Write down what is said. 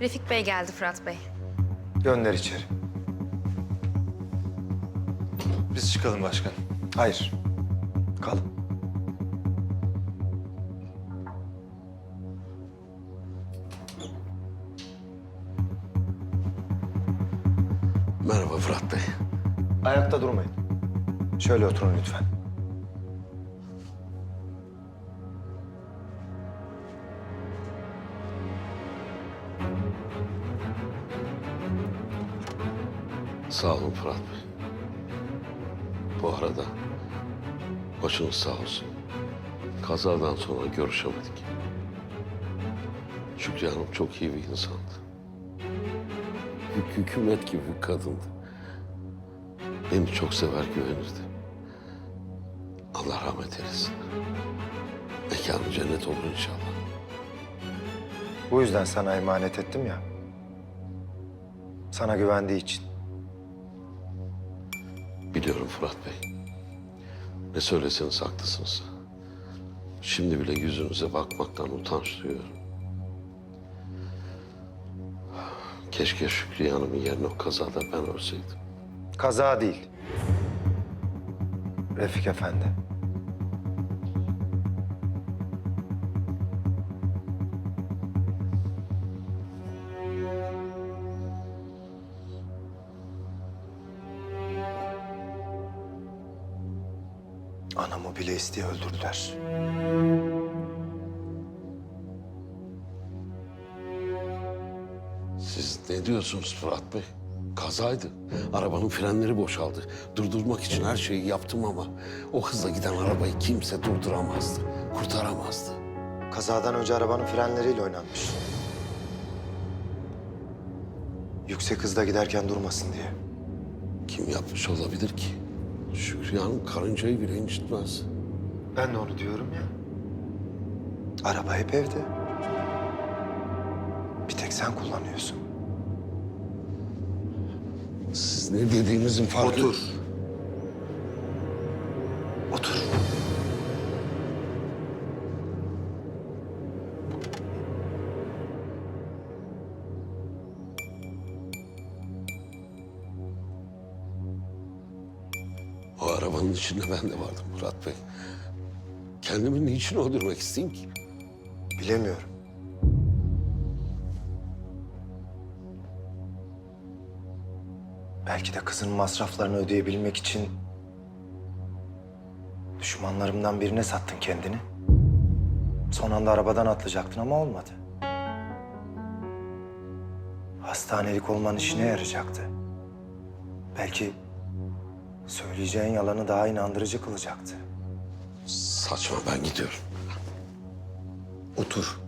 Refik Bey geldi Fırat Bey. Gönder içeri. Biz çıkalım başkan. Hayır. Kalın. Merhaba Fırat Bey. Ayakta durmayın. Şöyle oturun lütfen. Sağ olun Fırat Bey. Bu arada başınız sağ olsun. Kazadan sonra görüşemedik. Şükrü Hanım çok iyi bir insandı. Hük- hükümet gibi bir kadındı. Beni çok sever güvenirdi. Allah rahmet eylesin. Mekanı cennet olur inşallah. Bu yüzden sana emanet ettim ya. Sana güvendiği için. Biliyorum Fırat Bey. Ne söyleseniz haklısınız. Şimdi bile yüzünüze bakmaktan utanç duyuyorum. Keşke Şükriye Hanım'ın yerine o kazada ben ölseydim. Kaza değil. Refik Efendi. Anamı bile isteye öldürdüler. Siz ne diyorsunuz Fırat Bey? Kazaydı. Arabanın frenleri boşaldı. Durdurmak için her şeyi yaptım ama o hızla giden arabayı kimse durduramazdı. Kurtaramazdı. Kazadan önce arabanın frenleriyle oynanmış. Yüksek hızda giderken durmasın diye. Kim yapmış olabilir ki? Şükriye Hanım karıncayı bile incitmez. Ben de onu diyorum ya. Araba hep evde. Bir tek sen kullanıyorsun. Siz ne dediğinizin farkı... Otur. Arabanın içinde ben de vardım Murat Bey. Kendimi niçin öldürmek isteyeyim ki? Bilemiyorum. Belki de kızının masraflarını ödeyebilmek için düşmanlarımdan birine sattın kendini. Son anda arabadan atlayacaktın ama olmadı. Hastanelik olman işine yarayacaktı. Belki Söyleyeceğin yalanı daha inandırıcı kılacaktı. Saçma ben gidiyorum. Otur.